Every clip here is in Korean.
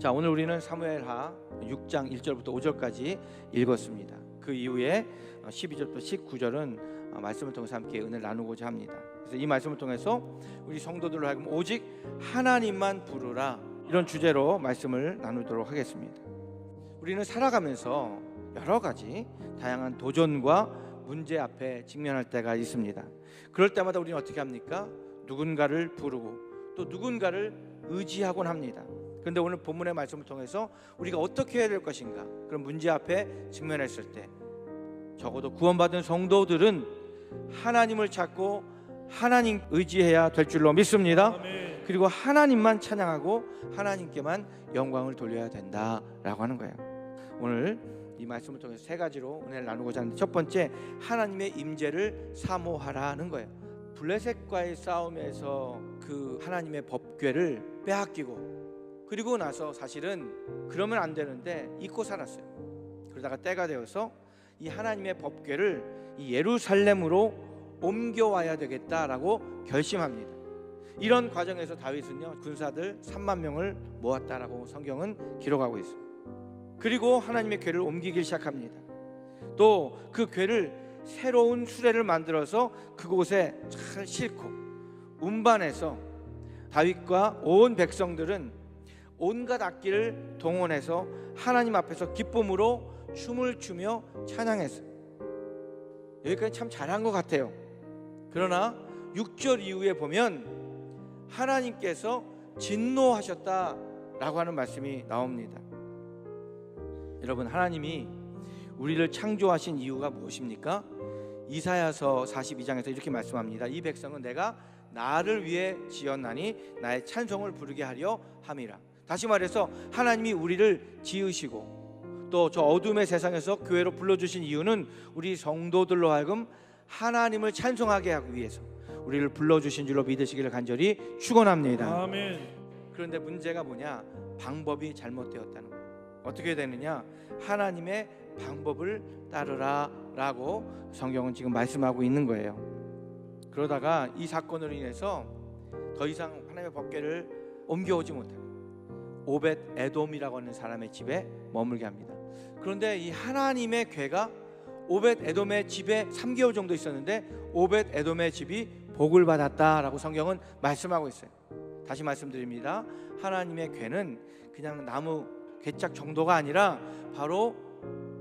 자, 오늘 우리는 사무엘하 6장 1절부터 5절까지 읽었습니다. 그 이후에 12절부터 19절은 말씀을 통해서 함께 은혜를 나누고자 합니다. 그래서 이 말씀을 통해서 우리 성도들로 하여금 오직 하나님만 부르라 이런 주제로 말씀을 나누도록 하겠습니다. 우리는 살아가면서 여러 가지 다양한 도전과 문제 앞에 직면할 때가 있습니다. 그럴 때마다 우리는 어떻게 합니까? 누군가를 부르고 또 누군가를 의지하곤 합니다. 그런데 오늘 본문의 말씀을 통해서 우리가 어떻게 해야 될 것인가? 그런 문제 앞에 직면했을 때 적어도 구원받은 성도들은 하나님을 찾고 하나님 의지해야 될 줄로 믿습니다. 아멘. 그리고 하나님만 찬양하고 하나님께만 영광을 돌려야 된다라고 하는 거예요. 오늘 이 말씀을 통해서 세 가지로 은혜를 나누고자 하는데 첫 번째 하나님의 임재를 사모하라는 거예요. 블레셋과의 싸움에서 그 하나님의 법궤를 빼앗기고 그리고 나서 사실은 그러면 안 되는데 잊고 살았어요. 그러다가 때가 되어서 이 하나님의 법궤를 이 예루살렘으로 옮겨와야 되겠다라고 결심합니다. 이런 과정에서 다윗은요 군사들 3만 명을 모았다라고 성경은 기록하고 있습니다. 그리고 하나님의 궤를 옮기기 시작합니다. 또 그 궤를 새로운 수레를 만들어서 그곳에 잘 싣고 운반해서 다윗과 온 백성들은 온갖 악기를 동원해서 하나님 앞에서 기쁨으로 춤을 추며 찬양했어요. 여기까지 참 잘한 것 같아요. 그러나 6절 이후에 보면 하나님께서 진노하셨다라고 하는 말씀이 나옵니다. 여러분 하나님이 우리를 창조하신 이유가 무엇입니까? 이사야서 42장에서 이렇게 말씀합니다. 이 백성은 내가 나를 위해 지었나니 나의 찬송을 부르게 하려 함이라. 다시 말해서 하나님이 우리를 지으시고 또 저 어둠의 세상에서 교회로 불러주신 이유는 우리 성도들로 하여금 하나님을 찬송하게 하기 위해서 우리를 불러주신 줄로 믿으시기를 간절히 축원합니다. 아멘. 그런데 문제가 뭐냐? 방법이 잘못되었다는 거예요. 어떻게 되느냐? 하나님의 방법을 따르라라고 성경은 지금 말씀하고 있는 거예요. 그러다가 이 사건으로 인해서 더 이상 하나님의 법궤를 옮겨오지 못하고 오벳 에돔이라고 하는 사람의 집에 머물게 합니다. 그런데 이 하나님의 궤가 오벳 에돔의 집에 3개월 정도 있었는데 오벳 에돔의 집이 복을 받았다라고 성경은 말씀하고 있어요. 다시 말씀드립니다. 하나님의 궤는 그냥 나무 괴짝 정도가 아니라 바로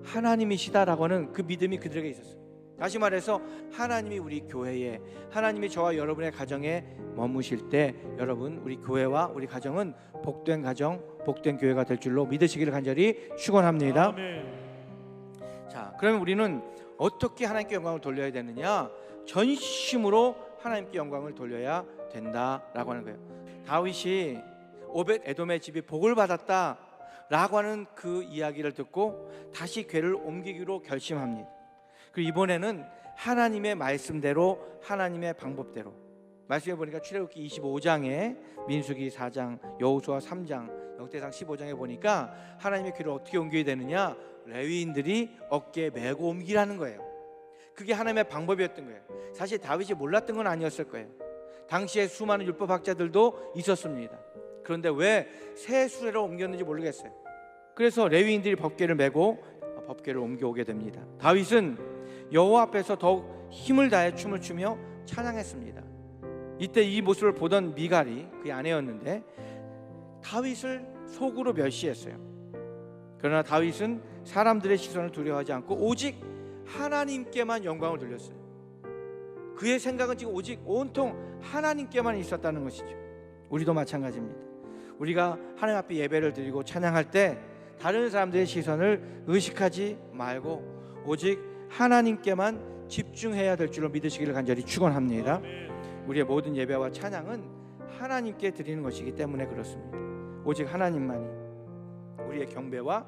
하나님이시다라고 하는 그 믿음이 그들에게 있었어요. 다시 말해서 하나님이 우리 교회에 하나님이 저와 여러분의 가정에 머무실 때 여러분 우리 교회와 우리 가정은 복된 가정, 복된 교회가 될 줄로 믿으시기를 간절히 축원합니다. 자, 그러면 우리는 어떻게 하나님께 영광을 돌려야 되느냐? 전심으로 하나님께 영광을 돌려야 된다라고 하는 거예요. 다윗이 오벳 에돔의 집이 복을 받았다라고 하는 그 이야기를 듣고 다시 궤를 옮기기로 결심합니다. 그리고 이번에는 하나님의 말씀대로 하나님의 방법대로 말씀해 보니까 출애굽기 25장에 민수기 4장, 여호수아 3장, 역대상 15장에 보니까 하나님의 궤를 어떻게 옮겨야 되느냐? 레위인들이 어깨에 메고 옮기라는 거예요. 그게 하나님의 방법이었던 거예요. 사실 다윗이 몰랐던 건 아니었을 거예요. 당시에 수많은 율법학자들도 있었습니다. 그런데 왜 새 수레로 옮겼는지 모르겠어요. 그래서 레위인들이 법궤를 메고 법궤를 옮겨오게 됩니다. 다윗은 여호와 앞에서 더욱 힘을 다해 춤을 추며 찬양했습니다. 이때 이 모습을 보던 미갈이 그의 아내였는데 다윗을 속으로 멸시했어요. 그러나 다윗은 사람들의 시선을 두려워하지 않고 오직 하나님께만 영광을 돌렸어요. 그의 생각은 지금 오직 온통 하나님께만 있었다는 것이죠. 우리도 마찬가지입니다. 우리가 하나님 앞에 예배를 드리고 찬양할 때 다른 사람들의 시선을 의식하지 말고 오직 하나님께만 집중해야 될 줄로 믿으시기를 간절히 축원합니다. 우리의 모든 예배와 찬양은 하나님께 드리는 것이기 때문에 그렇습니다. 오직 하나님만이 우리의 경배와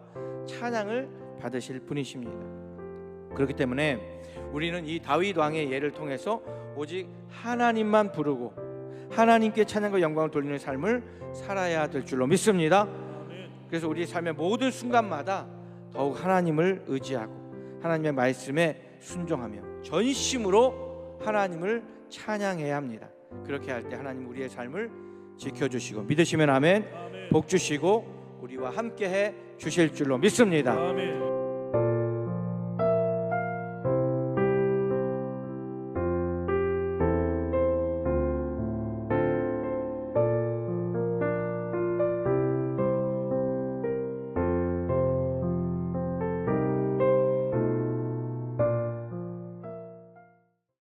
찬양을 받으실 분이십니다. 그렇기 때문에 우리는 이 다윗 왕의 예를 통해서 오직 하나님만 부르고 하나님께 찬양과 영광을 돌리는 삶을 살아야 될 줄로 믿습니다. 그래서 우리 삶의 모든 순간마다 더욱 하나님을 의지하고 하나님의 말씀에 순종하며 전심으로 하나님을 찬양해야 합니다. 그렇게 할 때 하나님 우리의 삶을 지켜주시고 믿으시면 아멘 아멘. 복 주시고 우리와 함께해 주실 줄로 믿습니다. 아멘.